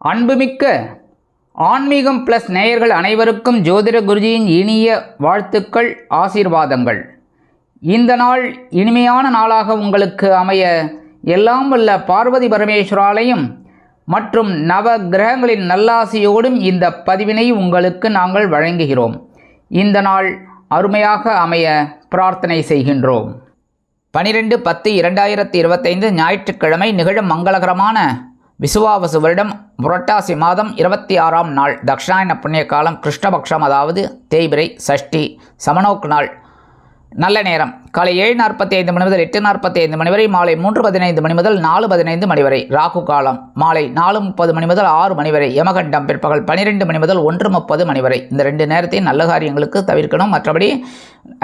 அன்புமிக்க ஆன்மீகம் ப்ளஸ் நேயர்கள் அனைவருக்கும் ஜோதிட குருஜியின் இனிய வாழ்த்துக்கள் ஆசீர்வாதங்கள். இந்த நாள் இனிமையான நாளாக உங்களுக்கு அமைய எல்லாம் வல்ல பார்வதி பரமேஸ்வராலையும் மற்றும் நவ கிரகங்களின் நல்லாசியோடும் இந்த பதிவினை உங்களுக்கு நாங்கள் வழங்குகிறோம். இந்த நாள் அருமையாக அமைய பிரார்த்தனை செய்கின்றோம். பனிரெண்டு பத்து இரண்டாயிரத்தி இருபத்தைந்து ஞாயிற்றுக்கிழமை நிகழும் மங்களகரமான விசுவாவசு வருடம் புரட்டாசி மாதம் இருபத்தி ஆறாம் நாள். தக்ஷாயன புண்ணிய காலம் கிருஷ்ணபக்ஷம் அதாவது தேய்பிரை சஷ்டி சமநோக்கு நாள். நல்ல நேரம். காலை ஏழு நாற்பத்தி ஐந்து மணி முதல் எட்டு நாற்பத்தி ஐந்து மணி வரை மாலை மூன்று பதினைந்து மணி முதல் நாலு பதினைந்து மணி வரை ராகு காலம். மாலை நாலு முப்பது மணி முதல் ஆறு மணி வரை யமகண்டம் பிற்பகல் பன்னிரெண்டு மணி முதல் ஒன்று முப்பது மணி வரை. இந்த ரெண்டு நேரத்தையும் நல்ல காரியங்களுக்கு தவிர்க்கணும். மற்றபடி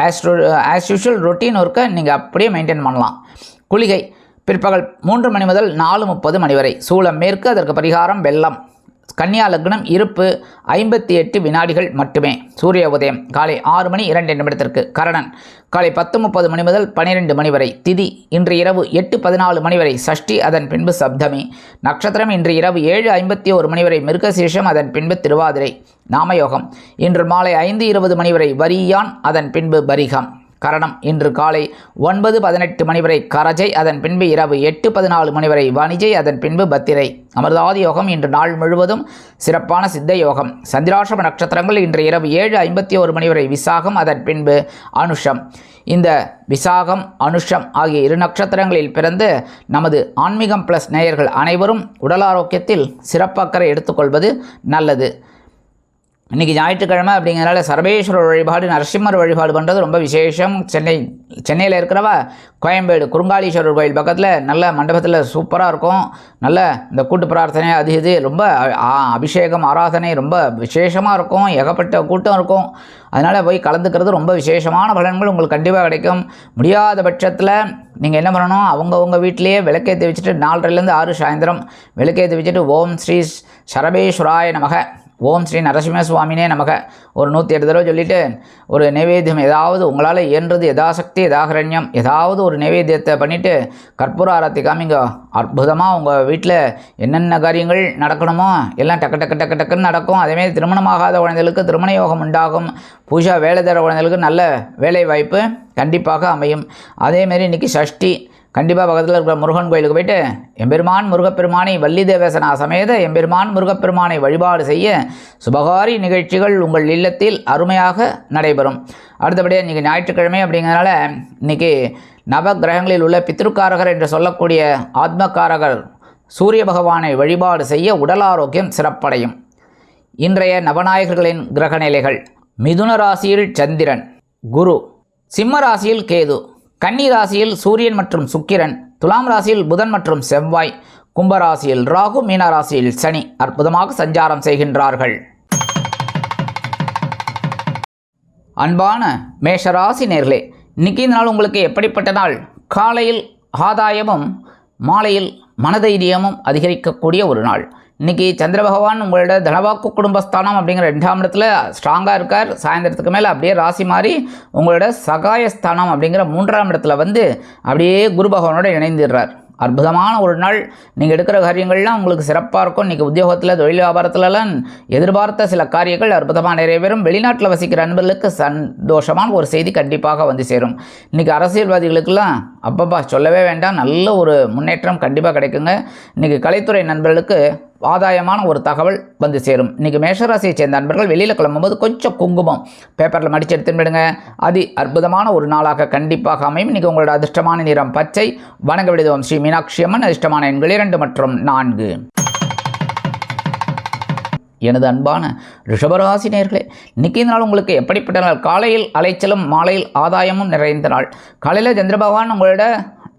ஆஸ் ஆஸ் யூஷுவல் ரொட்டீன் ஒர்க்கை நீங்கள் அப்படியே மெயின்டைன் பண்ணலாம். குளிகை. பிற்பகல் மூன்று மணி முதல் நாலு முப்பது மணி வரை. சூளம் மேற்கு அதற்கு பரிகாரம் வெள்ளம். கன்னியா லக்னம் இருப்பு ஐம்பத்தி எட்டு வினாடிகள் மட்டுமே. சூரிய உதயம் காலை ஆறு மணி இரண்டு நிமிடத்திற்கு. கரணன் காலை பத்து முப்பது மணி முதல் பனிரெண்டு மணி வரை. திதி இன்று இரவு எட்டு பதினாலு மணி வரை. சஷ்டி அதன் பின்பு சப்தமி. நட்சத்திரம் இன்று இரவு ஏழு ஐம்பத்தி ஒரு மணி வரை. மிருகசீஷம் அதன் பின்பு திருவாதிரை. நாமயோகம் இன்று மாலை ஐந்து இருபது மணி வரை. வரியான் அதன் பின்பு பரிகம். கரணம். இன்று காலை ஒன்பது பதினெட்டு மணி வரை கரஜை அதன் பின்பு இரவு எட்டு பதினாலு மணி வரை வணிஜை அதன் பின்பு பத்திரை. அமிர்தாதி யோகம் இன்று நாள் முழுவதும் சிறப்பான சித்த யோகம். சந்திராசிரம நட்சத்திரங்கள் இன்று இரவு ஏழு ஐம்பத்தி ஒரு மணி வரை விசாகம் அதன் பின்பு அனுஷம். இந்த விசாகம் அனுஷம் ஆகிய இரு நட்சத்திரங்களில் பிறந்து நமது ஆன்மீகம் ப்ளஸ் நேயர்கள் அனைவரும் உடல் ஆரோக்கியத்தில் சிறப்பக்கறை எடுத்துக்கொள்வது நல்லது. இன்றைக்கி ஞாயிற்றுக்கிழமை அப்படிங்கிறனால சர்வேஸ்வரர் வழிபாடு நரசிம்மர் வழிபாடு பண்ணுறது ரொம்ப விசேஷம். சென்னை சென்னையில் இருக்கிறவ கோயம்பேடு குறுங்காலீஸ்வரர் கோயில் பக்கத்தில் நல்ல மண்டபத்தில் சூப்பராக இருக்கும். நல்ல இந்த கூட்டு பிரார்த்தனை அது இது ரொம்ப அபிஷேகம் ஆராதனை ரொம்ப விசேஷமாக இருக்கும். ஏகப்பட்ட கூட்டம் இருக்கும். அதனால் போய் கலந்துக்கிறது ரொம்ப விசேஷமான பலன்கள் உங்களுக்கு கண்டிப்பாக கிடைக்கும். முடியாத பட்சத்தில் நீங்கள் என்ன பண்ணணும்? அவங்கவுங்க வீட்டிலேயே விளக்கேற்றி வச்சுட்டு நாலரைலேருந்து ஆறு சாயந்தரம் விளக்கேற்றி வச்சுட்டு ஓம் ஸ்ரீ சரபேஸ்வராய நமக. ஓம் ஸ்ரீ நரசிம்ம சுவாமினே நமக. ஒரு நூற்றி எட்டு தடவை சொல்லிவிட்டு ஒரு நைவேத்தியம் ஏதாவது உங்களால் இயன்றது யதாசக்தி யதாகரண்யம் ஏதாவது ஒரு நைவேத்தியத்தை பண்ணிவிட்டு கற்பூர ஆரத்தி காமிங்க. அற்புதமாக உங்கள் வீட்டில் என்னென்ன காரியங்கள் நடக்கணுமோ எல்லாம் டக்கு டக்கு டக்கு டக்குன்னு நடக்கும். அதேமாரி திருமணமாகாத குழந்தைகளுக்கு திருமண யோகம் உண்டாகும். பூஜா வேலை தர குழந்தைகளுக்கு நல்ல வேலை வாய்ப்பு கண்டிப்பாக அமையும். அதேமாரி இன்றைக்கி சஷ்டி கண்டிப்பாக பக்கத்தில் இருக்கிற முருகன் கோயிலுக்கு போயிட்டு எம்பெருமான் முருகப்பெருமானை வள்ளி தேவசனா சமேத எம்பெருமான் முருகப்பெருமானை வழிபாடு செய்ய சுபகாரி நிகழ்ச்சிகள் உங்கள் இல்லத்தில் அருமையாக நடைபெறும். அடுத்தபடியாக இன்றைக்கி ஞாயிற்றுக்கிழமை அப்படிங்கிறனால இன்றைக்கி நவ கிரகங்களில் உள்ள பித்ருக்காரகர் என்று சொல்லக்கூடிய ஆத்மகாரகர் சூரிய பகவானை வழிபாடு செய்ய உடல் ஆரோக்கியம் சிறப்படையும். இன்றைய நவநாயகர்களின் கிரக நிலைகள் மிதுன ராசியில் சந்திரன் குரு சிம்ம ராசியில் கேது கன்னி ராசியில் சூரியன் மற்றும் சுக்கிரன் துலாம் ராசியில் புதன் மற்றும் செவ்வாய் கும்பராசியில் ராகு மீன ராசியில் சனி அற்புதமாக சஞ்சாரம் செய்கின்றார்கள். அன்பான மேஷராசி நேர்களே இன்னைக்கு இந்த நாள் உங்களுக்கு எப்படிப்பட்ட நாள்? காலையில் ஆதாயமும் மாலையில் மனதைரியமும் அதிகரிக்கக்கூடிய ஒரு நாள். இன்னைக்கு சந்திர பகவான் உங்களோட தனவாக்கு குடும்பஸ்தானம் அப்படிங்கிற ரெண்டாம் இடத்துல ஸ்ட்ராங்காக இருக்கார். சாயந்தரத்துக்கு மேலே அப்படியே ராசி மாறி உங்களோட சகாயஸ்தானம் அப்படிங்கிற மூன்றாம் இடத்துல வந்து அப்படியே குரு பகவானோட இணைந்துடுறார். அற்புதமான ஒரு நாள். நீங்கள் எடுக்கிற காரியங்கள்லாம் உங்களுக்கு சிறப்பாக இருக்கும். இன்றைக்கி உத்தியோகத்தில் தொழில் வியாபாரத்துலலாம் எதிர்பார்த்த சில காரியங்கள் அற்புதமாக நிறைவேறும் வெளிநாட்டில் வசிக்கிற நண்பர்களுக்கு சந்தோஷமான ஒரு செய்தி கண்டிப்பாக வந்து சேரும். இன்றைக்கி அரசியல்வாதிகளுக்கெல்லாம் அப்பப்பா சொல்லவே வேண்டாம். நல்ல ஒரு முன்னேற்றம் கண்டிப்பாக கிடைக்குங்க. இன்றைக்கி கலைத்துறை நண்பர்களுக்கு ஆதாயமான ஒரு தகவல் வந்து சேரும். இன்றைக்கி மேஷராசியை சேர்ந்த நண்பர்கள் வெளியில் கிளம்பும்போது கொஞ்சம் குங்குமம். பேப்பரில் மடித்து எடுத்துன்னு அதி அற்புதமான ஒரு நாளாக கண்டிப்பாக அமையும். இன்றைக்கி உங்களோட அதிர்ஷ்டமான நிறம் பச்சை. வணங்க விடுதோம் ஸ்ரீ மீனாட்சி அம்மன். அதிர்ஷ்டமான எண்கள் இரண்டு மற்றும் நான்கு. எனது அன்பான ரிஷபராசி நேர்களே இன்னைக்கு இந்த நாள் உங்களுக்கு எப்படிப்பட்ட நாள்? காலையில் அலைச்சலும் மாலையில் ஆதாயமும் நிறைந்த நாள். காலையில் சந்திர பகவான் உங்களோட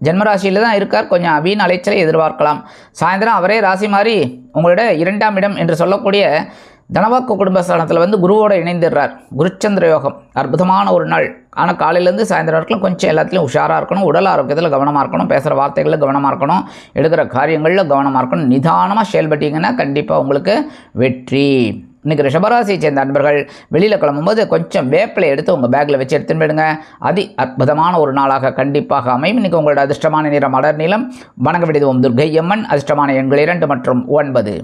ஜென்மராசியில் தான் இருக்கார். கொஞ்சம் வீண் அலைச்சலை எதிர்பார்க்கலாம். சாயந்தரம் அவரே ராசி மாறி உங்களோட இரண்டாம் இடம் என்று சொல்லக்கூடிய தனவாக்கு குடும்பஸ்தானத்தில் வந்து குருவோட இணைந்துடுறார். குருச்சந்திர யோகம். அற்புதமான ஒரு நாள். ஆனால் காலையிலேருந்து சாயந்தரம் வரைக்கும் கொஞ்சம் எல்லாத்துலேயும் உஷாராக இருக்கணும் உடல் ஆரோக்கியத்தில் கவனமாக இருக்கணும் பேசுகிற வார்த்தைகளில் கவனமாக இருக்கணும் எடுக்கிற காரியங்களில் கவனமாக இருக்கணும். நிதானமாக செயல்பட்டீங்கன்னா கண்டிப்பாக உங்களுக்கு வெற்றி. இன்றைக்கி ரிஷபராசியை சேர்ந்த நண்பர்கள் வெளியில் கிளம்பும்போது கொஞ்சம் வேப்பிலை எடுத்து உங்கள் பேக்கில் வச்சு எடுத்துன்னு போயிடுங்க அதி அற்புதமான ஒரு நாளாக கண்டிப்பாக அமையும். இன்றைக்கி உங்களோட அதிர்ஷ்டமான நிறம் மலர் நீளம். வணங்க விடுவோம் துர்கை அம்மன் அதிர்ஷ்டமான எண்கள் இரண்டு மற்றும் ஒன்பது.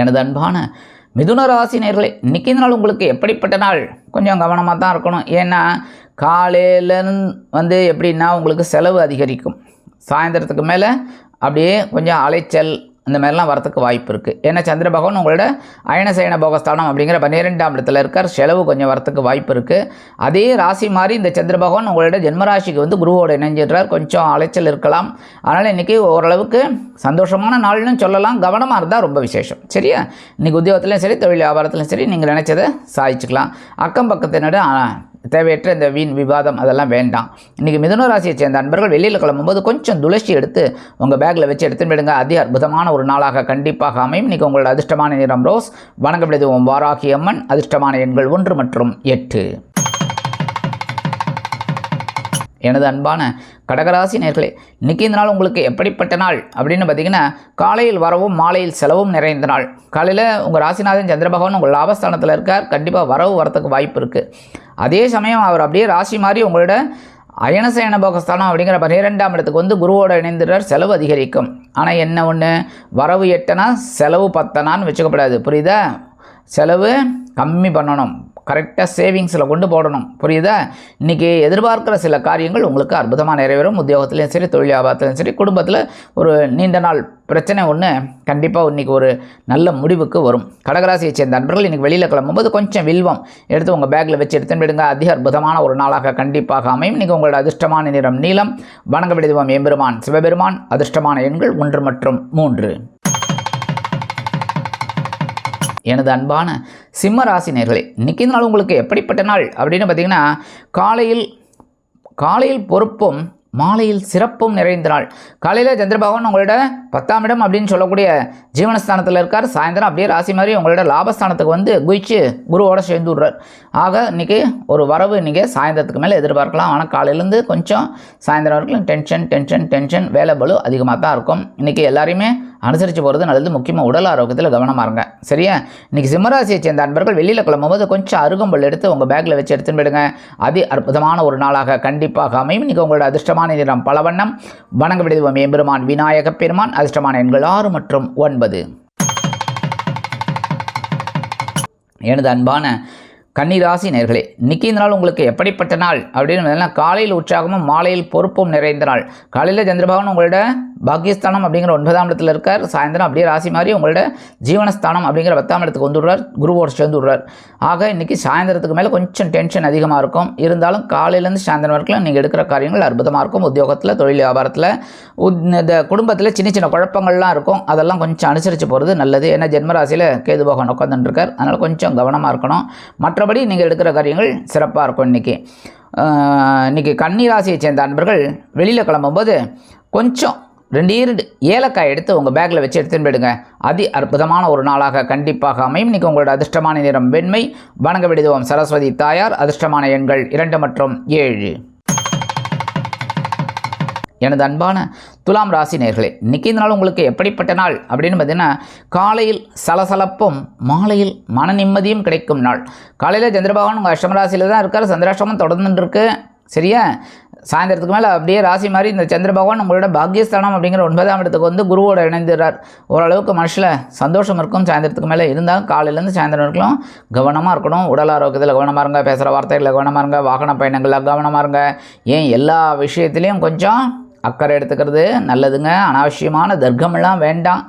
எனது அன்பான மிதுன ராசி நேர்களே இன்றைக்கி இந்த நாள் உங்களுக்கு எப்படிப்பட்ட நாள்? கொஞ்சம் கவனமாக தான் இருக்கணும். ஏன்னா காலையிலன்னு வந்து எப்படின்னா உங்களுக்கு செலவு அதிகரிக்கும். சாயந்தரத்துக்கு மேலே அப்படியே கொஞ்சம் அலைச்சல் இந்த மாதிரிலாம் வரத்துக்கு வாய்ப்பு இருக்குது ஏன்னா சந்திர பகவான் உங்களோட அயனசயன போகஸ்தானம் அப்படிங்கிற பன்னிரெண்டாம் இடத்துல இருக்கார். செலவு கொஞ்சம் வரத்துக்கு வாய்ப்பு இருக்குது அதே ராசி மாதிரி இந்த சந்திர பகவான் உங்களோட ஜென்மராசிக்கு வந்து குருவோடு இணைஞ்சிடுறார். கொஞ்சம் அலைச்சல் இருக்கலாம். அதனால் இன்றைக்கி ஓரளவுக்கு சந்தோஷமான நாள்னு சொல்லலாம். கவனமாக இருந்தால் ரொம்ப விசேஷம். சரியா? இன்றைக்கி உத்தியோகத்துலையும் சரி தொழில் வியாபாரத்துலையும் சரி நீங்கள் நினச்சதை சாதிச்சுக்கலாம். அக்கம் பக்கத்தினோட தேவையற்ற இந்த வீண் விவாதம் அதெல்லாம் வேண்டாம். இன்றைக்கி மிதுன ராசியை சேர்ந்த அன்பர்கள் வெளியில் கிளம்பும்போது கொஞ்சம் துளசி எடுத்து உங்கள் பேக்கில் வச்சு எடுத்துன்னு விடுங்க. அதி அற்புதமான ஒரு நாளாக கண்டிப்பாக அமையும். இன்றைக்கி உங்களோட அதிர்ஷ்டமான நிறம் ரோஸ். வணங்கப்படுது உம் வாராகி அம்மன். அதிர்ஷ்டமான எண்கள் ஒன்று மற்றும் எட்டு. எனது அன்பான கடகராசி நேர்களே இன்றைக்கி இந்த நாள் உங்களுக்கு எப்படிப்பட்ட நாள்? அப்படின்னு பார்த்தீங்கன்னா காலையில் வரவும் மாலையில் செலவும் நிறைந்த நாள். காலையில் உங்கள் ராசிநாதன் சந்திர பகவான் உங்கள் லாபஸ்தானத்தில் இருக்கார். கண்டிப்பாக வரவு வரத்துக்கு வாய்ப்பு இருக்குது அதே சமயம் அவர் அப்படியே ராசி மாதிரி உங்களோட அயனசயன போகஸ்தானம் அப்படிங்கிற பன்னிரெண்டாம் இடத்துக்கு வந்து குருவோட இணைந்துடுறார் செலவு அதிகரிக்கும். ஆனால் என்ன ஒன்று வரவு எட்டனா செலவு பத்தனான்னு வச்சுக்கப்படாது. புரியுதா? செலவு கம்மி பண்ணணும். கரெக்டாக சேவிங்ஸில் கொண்டு போடணும். புரியுதா? இன்றைக்கி எதிர்பார்க்குற சில காரியங்கள் உங்களுக்கு அற்புதமாக நிறைவேறும். உத்தியோகத்துலேயும் சரி தொழில் வியாபாரத்துலையும் சரி குடும்பத்தில் ஒரு நீண்ட நாள் பிரச்சனை ஒன்று கண்டிப்பாக இன்றைக்கி ஒரு நல்ல முடிவுக்கு வரும். கடகராசியை சேர்ந்த நண்பர்கள் இன்றைக்கி வெளியில் கிளம்பும்போது கொஞ்சம் வில்வம் எடுத்து உங்கள் பேக்கில் வச்சு எடுத்துன்னு போயிடுங்க. அதிக அற்புதமான ஒரு நாளாக கண்டிப்பாக அமையும். இன்றைக்கி உங்களோட அதிர்ஷ்டமான நிறம் நீளம் வணங்க விடுதுவம் எம்பெருமான் சிவபெருமான் அதிர்ஷ்டமான எண்கள் ஒன்று மற்றும் மூன்று. எனது அன்பான சிம்ம ராசி நேர்களே இன்றைக்கி நாள் உங்களுக்கு எப்படிப்பட்ட நாள்? அப்படின்னு பார்த்தீங்கன்னா காலையில் காலையில் பொறுப்பும் மாலையில் சிறப்பும் நிறைந்த நாள். காலையில் சந்திரபகவான் உங்களோட பத்தாம் இடம் அப்படின்னு சொல்லக்கூடிய ஜீவனஸ்தானத்தில் இருக்கார். சாயந்தரம் அப்படியே ராசி மாதிரி உங்களோட லாபஸ்தானத்துக்கு வந்து குயிச்சு குருவோட சேர்ந்து விடுறார். ஆக இன்றைக்கி ஒரு வரவு இன்றைக்கி சாயந்தரத்துக்கு மேலே எதிர்பார்க்கலாம். ஆனால் காலையிலேருந்து கொஞ்சம் சாயந்தரம் வரைக்கும் டென்ஷன் டென்ஷன் டென்ஷன் வேலை பலு அதிகமாக தான் இருக்கும். இன்றைக்கி எல்லாரையுமே அனுசரித்து போகிறது நல்லது. முக்கியமாக உடல் ஆரோக்கியத்தில் கவனமாக இருங்க. சரியா? இன்றைக்கி சிம்மராசியை சேர்ந்த அன்பர்கள் வெளியில் கிளம்பும்போது கொஞ்சம் அருகம்புல் எடுத்து உங்கள் பேக்கில் வச்சு எடுத்துன்னு போயிடுங்க. அதி அற்புதமான ஒரு நாளாக கண்டிப்பாக அமையும். இன்றைக்கி உங்களோட அதிர்ஷ்டமான நிறம் பலவண்ணம். வணங்க விடுவோம் எம்பெருமான் விநாயக பெருமான் அதிர்ஷ்டமான எண்கள் ஆறு மற்றும் ஒன்பது. எனது அன்பான கன்னிராசி நேர்களே இன்றைக்கி இந்த நாள் உங்களுக்கு எப்படிப்பட்ட நாள்? அப்படின்னு காலையில் உற்சாகமும் மாலையில் பொறுப்பும் நிறைந்த நாள். காலையில் சந்திரபகவான் உங்களோட பாக்கியஸ்தானம் அப்படிங்கிற ஒன்பதாம் இடத்துல இருக்கார். சாயந்தரம் அப்படியே ராசி மாதிரி உங்களோட ஜீவனஸ்தானம் அப்படிங்கிற பத்தாம் இடத்துக்கு வந்துடுறார். குருவோடு சேர்ந்து விடுறார். ஆக இன்றைக்கி சாயந்தரத்துக்கு மேலே கொஞ்சம் டென்ஷன் அதிகமாக இருக்கும். இருந்தாலும் காலையிலேருந்து சாயந்தரம் வரைக்கும் நீங்கள் எடுக்கிற காரியங்கள் அற்புதமாக இருக்கும். உத்தியோகத்தில் தொழில் வியாபாரத்தில் உத்- இந்த குடும்பத்தில் சின்ன சின்ன குழப்பங்கள்லாம் இருக்கும். அதெல்லாம் கொஞ்சம் அனுசரித்து போகிறது நல்லது. ஏன்னா ஜென்மராசியில் கேது பகவான் உட்காந்துட்டுருக்கார் அதனால் கொஞ்சம் கவனமாக இருக்கணும். மற்றபடி நீங்கள் எடுக்கிற காரியங்கள் சிறப்பாக இருக்கும் இன்றைக்கி இன்றைக்கி கன்னி ராசியை சேர்ந்த அன்பர்கள் வெளியில் கிளம்பும்போது கொஞ்சம் ரெண்டு ஈரண்டு ஏலக்காய் எடுத்து உங்கள் பேக்கில் வச்சு எடுத்துன்னு போயிடுங்க அதி அற்புதமான ஒரு நாளாக கண்டிப்பாக அமையும். இன்றைக்கி உங்களோட அதிர்ஷ்டமான நிறம் வெண்மை. வணங்க விடுதுவோம் சரஸ்வதி தாயார் அதிர்ஷ்டமான எண்கள் இரண்டு மற்றும் ஏழு. எனது அன்பான துலாம் ராசி நேர்களே இன்னைக்கு இந்த நாள் உங்களுக்கு எப்படிப்பட்ட நாள்? அப்படின்னு பார்த்தீங்கன்னா காலையில் சலசலப்பும் மாலையில் மன நிம்மதியும் கிடைக்கும் நாள். காலையில் சந்திரபகவான் உங்கள் அஷ்டம ராசியில் தான் இருக்கார். சந்திராஷ்டமம் தொடர்ந்துட்டு இருக்கு. சரியா? சாயந்தரத்துக்கு மேலே அப்படியே ராசி மாதிரி இந்த சந்திர பகவான் உங்களோட பாக்கியஸ்தானம் அப்படிங்கிற ஒன்பதாம் இடத்துக்கு வந்து குருவோட இணைந்துறார். ஓரளவுக்கு மனசில் சந்தோஷம் இருக்கும். சாயந்தரத்துக்கு மேலே இருந்தால் காலையிலேருந்து சாயந்தரம் வரைக்கும் கவனமாக இருக்கணும். உடல் ஆரோக்கியத்தில் கவனமாக இருங்க. பேசுகிற வார்த்தைகளில் கவனமாக இருங்க. வாகன பயணங்களில் கவனமாக இருங்க. ஏன் எல்லா விஷயத்துலேயும் கொஞ்சம் அக்கறை எடுத்துக்கிறது நல்லதுங்க. அனாவசியமான தர்க்கமெல்லாம் வேண்டாம்.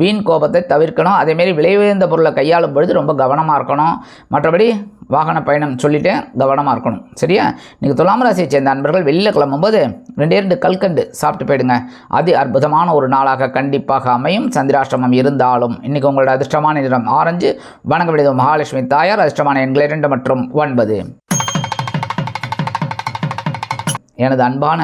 வீண் கோபத்தை தவிர்க்கணும். அதேமாரி விலை உயர்ந்த பொருளை கையாளும் பொழுது ரொம்ப கவனமாக இருக்கணும். மற்றபடி வாகன பயணம் சொல்லிவிட்டு கவனமாக இருக்கணும். சரியா? நீங்கள் துலாம் ராசியை சேர்ந்த அன்பர்கள் வெளியில் கிளம்பும்போது ரெண்டே ரெண்டு கல்கண்டு சாப்பிட்டு போயிடுங்க. அது அற்புதமான ஒரு நாளாக கண்டிப்பாக அமையும். சந்திராஷ்டமம் இருந்தாலும் இன்றைக்கி உங்களோட அதிர்ஷ்டமான நிறம் ஆரஞ்சு. வணங்க விடுதல் மகாலட்சுமி தாயார். அதிர்ஷ்டமான எண்கள் இரண்டு மற்றும் ஒன்பது. எனது அன்பான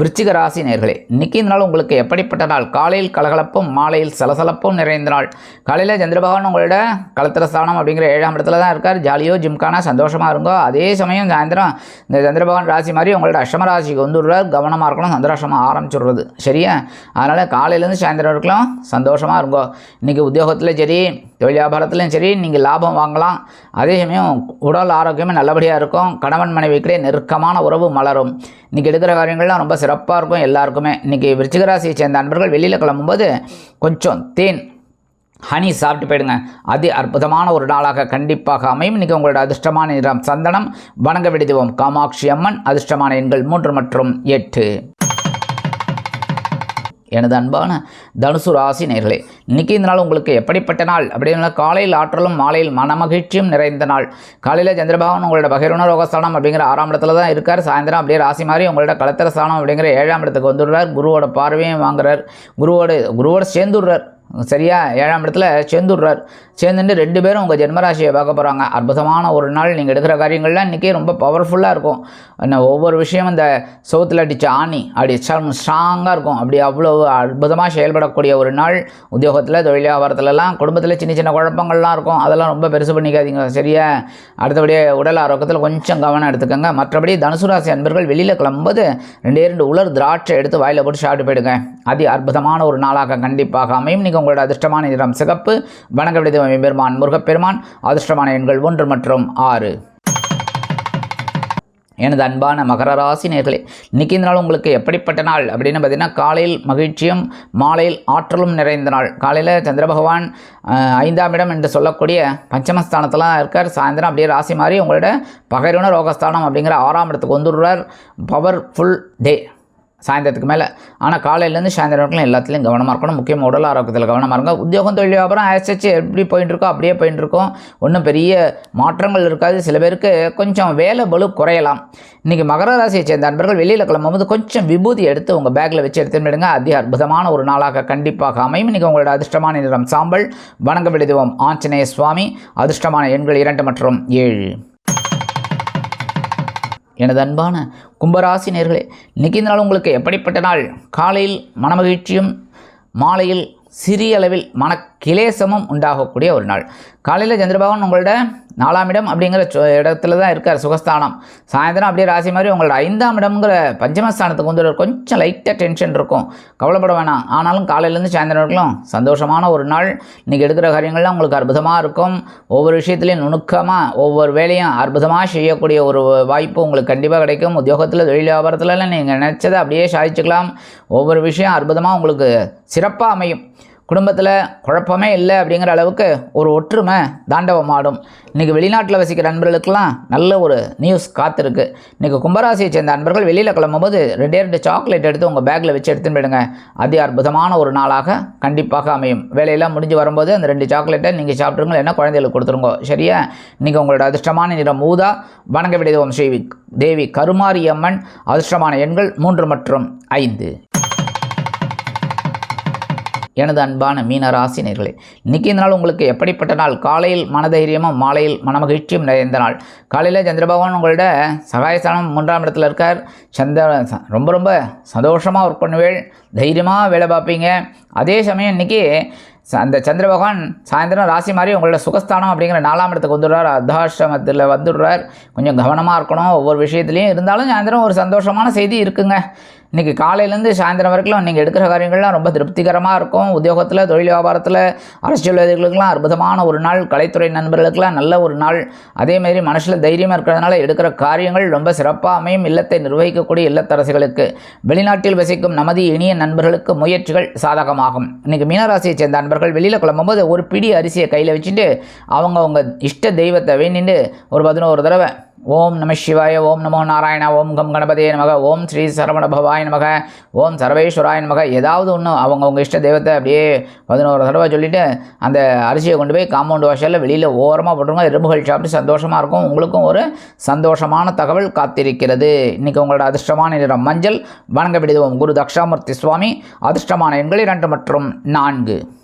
விருச்சிக ராசி நேர்களே இன்னைக்கு இந்த நாள் உங்களுக்கு எப்படிப்பட்ட நாள்? காலையில் கலகலப்பும் மாலையில் சலசலப்பும் நிறைந்த நாள். காலையில் சந்திரபகவான் உங்களோட கலத்திர ஸ்தானம் அப்படிங்கிற ஏழாம் இடத்துல தான் இருக்கார். ஜாலியோ ஜிம்கானா சந்தோஷமாக இருங்கோ. அதே சமயம் சாயந்தரம் இந்த சந்திரபகவான் ராசி மாதிரி உங்களோட அஷ்டம ராசிக்கு வந்துடுறார். கவனமாக இருக்கணும் சந்தோஷமாக ஆரம்பிச்சுடுறது. சரியா? அதனால் காலையிலேருந்து சாயந்தரம் வரைக்கும் சந்தோஷமாக இருங்கோ. இன்றைக்கி உத்தியோகத்தில் சரி வியாபாரத்துலையும் சரி நீங்கள் லாபம் வாங்கலாம். அதே சமயம் உடல் ஆரோக்கியமே நல்லபடியாக இருக்கும். கணவன் மனைவிக்கிடையே நெருக்கமான உறவு மலரும். இன்றைக்கி எடுக்கிற காரியங்கள்லாம் ரொம்ப சிறப்பாக இருக்கும் எல்லாருக்குமே. இன்றைக்கி விருச்சிகராசியை சேர்ந்த அன்பர்கள் வெளியில் கிளம்பும்போது கொஞ்சம் தேன் ஹனி சாப்பிட்டு போயிடுங்க. அதி அற்புதமான ஒரு நாளாக கண்டிப்பாக அமையும். இன்றைக்கி உங்களோட அதிர்ஷ்டமான நிறம் சந்தனம். வணங்க விடுதுவோம். காமாட்சி அம்மன் அதிர்ஷ்டமான எண்கள் மூன்று மற்றும் எட்டு. எனது அன்பான தனுசு ராசி நேர்களே இன்றைக்கி இந்த நாள் உங்களுக்கு எப்படிப்பட்ட நாள்? அப்படின்னா காலையில் ஆற்றலும் மாலையில் மனமகிழ்ச்சியும் நிறைந்த நாள். காலையில் சந்திரபகவான் உங்களோட பகிர்வன ரோகஸ்தானம் அப்படிங்கிற ஆறாம் இடத்துல தான் இருக்கார். சாயந்தரம் அப்படியே ராசி மாதிரி உங்களோட கலத்திர ஸ்தானம் அப்படிங்கிற ஏழாம் இடத்துக்கு வந்துடுறார். குருவோட பார்வையும் வாங்குறார். குருவோட குருவோட சேர்ந்துடுறார். சரியா? ஏழாம் இடத்துல சேர்ந்துடுறார். சேர்ந்துட்டு ரெண்டு பேரும் உங்கள் ஜென்மராசியை பார்க்க போகிறாங்க அற்புதமான ஒரு நாள். நீங்கள் எடுக்கிற காரியங்கள்லாம் இன்றைக்கி ரொம்ப பவர்ஃபுல்லாக இருக்கும். என்ன ஒவ்வொரு விஷயம் இந்த சவுத்தில் அடித்த ஆணி அப்படி ஸ்ட்ராங்காக இருக்கும். அப்படி அவ்வளோ அற்புதமாக செயல்படக்கூடிய ஒரு நாள். உத்தியோகத்தில் தொழில் வியாபாரத்துலலாம் குடும்பத்தில் சின்ன சின்ன குழப்பங்கள்லாம் இருக்கும். அதெல்லாம் ரொம்ப பெருசு பண்ணிக்காதீங்க. சரியா? அடுத்தபடியே உடல் ஆரோக்கியத்தில் கொஞ்சம் கவனம் எடுத்துக்கோங்க. மற்றபடி தனுசு ராசி அன்பர்கள் வெளியில் கிளம்பும்போது ரெண்டே ரெண்டு உலர் திராட்சை எடுத்து வாயில் போட்டு சாப்பிட்டு போயிடுங்க. அதி அற்புதமான ஒரு நாளாக கண்டிப்பாக அமையும். நீங்கள் உங்களோட அதிர்ஷ்டமான நிறம் சிகப்பு. வணங்க விடுதலை பெருமான் முருகப்பெருமான். அதிர்ஷ்டமான எண்கள் ஒன்று மற்றும் ஆறு. எனது அன்பான மகர ராசி நேர்களே இன்றைக்கி இந்த நாள் உங்களுக்கு எப்படிப்பட்ட நாள்? அப்படின்னு பார்த்தீங்கன்னா காலையில் மகிழ்ச்சியும் மாலையில் ஆற்றலும் நிறைந்த நாள். காலையில் சந்திர பகவான் ஐந்தாம் இடம் என்று சொல்லக்கூடிய பஞ்சமஸ்தானத்தில் இருக்கார். சாயந்தரம் அப்படியே ராசி மாதிரி உங்களோட பகைருண ரோகஸ்தானம் அப்படிங்கிற ஆறாம் இடத்துக்கு வந்துடுறார். Powerful day. சாயந்தரத்துக்கு மேலே. ஆனால் காலையிலேருந்து சாயந்தரம் வரைக்கும் எல்லாத்துலேயும் கவனமாக இருக்கணும். முக்கியமாக உடல் ஆரோக்கியத்தில் கவனமாக இருங்க. உத்தியோகம் தொழில் வியாபாரம் ஆச்சு எப்படி போயிட்டு இருக்கோ அப்படியே போயிட்டு இருக்கோம். ஒன்றும் பெரிய மாற்றங்கள் இருக்காது. சில பேருக்கு கொஞ்சம் வேலை பலு குறையலாம். இன்றைக்கி மகர ராசியை சேர்ந்த அன்பர்கள் வெளியில் கிளம்பும்போது கொஞ்சம் விபூதி எடுத்து உங்கள் பேக்கில் வச்சு எடுத்துடுங்க போயிடுங்க அதி அற்புதமான ஒரு நாளாக கண்டிப்பாக அமையும். இன்றைக்கி உங்களோட அதிர்ஷ்டமான நிறம் சாம்பல். வணங்க விடுதுவோம் ஆஞ்சநேய சுவாமி. அதிர்ஷ்டமான எண்கள் இரண்டு மற்றும் ஏழு. எனது அன்பான கும்பராசி நேர்களே இன்றைக்கி நாள் உங்களுக்கு எப்படிப்பட்ட நாள்? காலையில் மனமகிழ்ச்சியும் மாலையில் சிறிய அளவில் மன கிளேசமும் உண்டாகக்கூடிய ஒரு நாள். காலையில் சந்திரபகவான் உங்களோட நாலாம் இடம் அப்படிங்கிற சொ- இடத்துல தான் இருக்கார் சுகஸ்தானம். சாயந்தரம் அப்படியே ராசி மாதிரி உங்களோட ஐந்தாம் இடம்ங்கிற பஞ்சமஸ்தானத்துக்கு வந்து கொஞ்சம் லைட்டாக டென்ஷன் இருக்கும். கவலைப்பட வேணாம். ஆனாலும் காலையிலேருந்து சாயந்தரம் வரைக்கும் சந்தோஷமான ஒரு நாள். இன்றைக்கி எடுக்கிற காரியங்கள்லாம் உங்களுக்கு அற்புதமாக இருக்கும். ஒவ்வொரு விஷயத்துலையும் நுணுக்கமாக ஒவ்வொரு வேலையும் அற்புதமாக செய்யக்கூடிய ஒரு வாய்ப்பு உங்களுக்கு கண்டிப்பாக கிடைக்கும். உத்தியோகத்தில் தொழில் வியாபாரத்துலலாம் நீங்கள் நினச்சதை அப்படியே சாதிச்சுக்கலாம். ஒவ்வொரு விஷயம் அற்புதமாக உங்களுக்கு சிறப்பாக அமையும். குடும்பத்தில் குழப்பமே இல்லை அப்படிங்கிற அளவுக்கு ஒரு ஒற்றுமை தாண்டவம் ஆடும் இன்றைக்கி வெளிநாட்டில் வசிக்கிற நண்பர்களுக்கெல்லாம் நல்ல ஒரு நியூஸ் காத்திருக்கு. இன்றைக்கி கும்பராசியை சேர்ந்த நண்பர்கள் வெளியில் கிளம்பும்போது ரெண்டே ரெண்டு சாக்லேட் எடுத்து உங்கள் பேக்கில் வச்சு எடுத்துன்னு போயிடுங்க. அதி அற்புதமான ஒரு நாளாக கண்டிப்பாக அமையும். வேலையெல்லாம் முடிஞ்சு வரும்போது அந்த ரெண்டு சாக்லேட்டை நீங்கள் சாப்பிட்ருங்க என்ன குழந்தைகளுக்கு கொடுத்துருங்க. சரியா? இன்றைக்கி உங்களோட அதிர்ஷ்டமான நிறம் ஊதா வணங்க விடுதோம் ஸ்ரீ தேவி கருமாரி அம்மன் அதிர்ஷ்டமான எண்கள் மூன்று மற்றும் ஐந்து. எனது அன்பான மீன ராசினியர்களே இன்றைக்கி இந்த நாள் உங்களுக்கு எப்படிப்பட்ட நாள்? காலையில் மனதைரியமும் மாலையில் மனமகிழ்ச்சியும் நிறைந்த நாள். காலையில் சந்திரபகவான் உங்களோட சகாயஸ்தானம் மூன்றாம் இடத்துல இருக்கார். சந்திர ச- ரொம்ப ரொம்ப சந்தோஷமாக ஒர்க் பண்ணுவேள். தைரியமாக வேலை பார்ப்பீங்க. அதே சமயம் இன்றைக்கி அந்த சந்திர பகவான் சாயந்தரம் ராசி மாதிரி உங்களோட சுகஸ்தானம் அப்படிங்கிற நாலாம் இடத்துக்கு வந்துடுறார். அர்த்தாசிரமத்தில் வந்துடுறார். கொஞ்சம் கவனமாக இருக்கணும். ஒவ்வொரு விஷயத்துலையும் இருந்தாலும் சாயந்தரம் ஒரு சந்தோஷமான செய்தி இருக்குங்க. இன்றைக்கி காலையிலேருந்து சாயந்தரம் வரைக்கும் நீங்கள் எடுக்கிற காரியங்கள்லாம் ரொம்ப திருப்திகரமாக இருக்கும். உத்தியோகத்தில் தொழில் வியாபாரத்தில் அரசியல்வாதிகளுக்கெல்லாம் அற்புதமான ஒரு நாள். கலைத்துறை நண்பர்களுக்கெல்லாம் நல்ல ஒரு நாள். அதேமாரி மனசில் தைரியமாக இருக்கிறதுனால எடுக்கிற காரியங்கள் ரொம்ப சிறப்பாக அமையும். இல்லத்தை நிர்வகிக்கக்கூடிய இல்லத்தரசிகளுக்கு வெளிநாட்டில் வசிக்கும் நமது இனிய நண்பர்களுக்கு முயற்சிகள் சாதகமாகும். இன்றைக்கி மீனராசியை சேர்ந்த நண்பர்கள் வெளியில் கிளம்பும்போது ஒரு பிடி அரிசியை கையில் வச்சுட்டு அவங்க அவங்க இஷ்ட தெய்வத்தை வேண்டிட்டு ஒரு பதினோரு தடவை ஓம் நம சிவாய ஓம் நமோ நாராயண ஓம் கம் கணபதியே நமக ஓம் ஸ்ரீ சரவண பவாய நமக ஓம் சர்வேஸ்வராய நமக ஏதாவது ஒன்று அவங்கவுங்க இஷ்ட தெய்வத்தை அப்படியே பதினோரு தடவை சொல்லிவிட்டு அந்த அரிசியை கொண்டு போய் காம்பவுண்ட் வாசலில் வெளியில் ஓரமாக போட்டுருங்க. எறும்புகள் சாப்பிட்டு சந்தோஷமாக இருக்கும். உங்களுக்கும் ஒரு சந்தோஷமான தகவல் காத்திருக்கிறது. இன்றைக்கி உங்களோட அதிர்ஷ்டமான நிறம் மஞ்சள். வணங்க விடுவோம். குரு தக்ஷாமூர்த்தி சுவாமி. அதிர்ஷ்டமான எண்கள் இரண்டு மற்றும் நான்கு.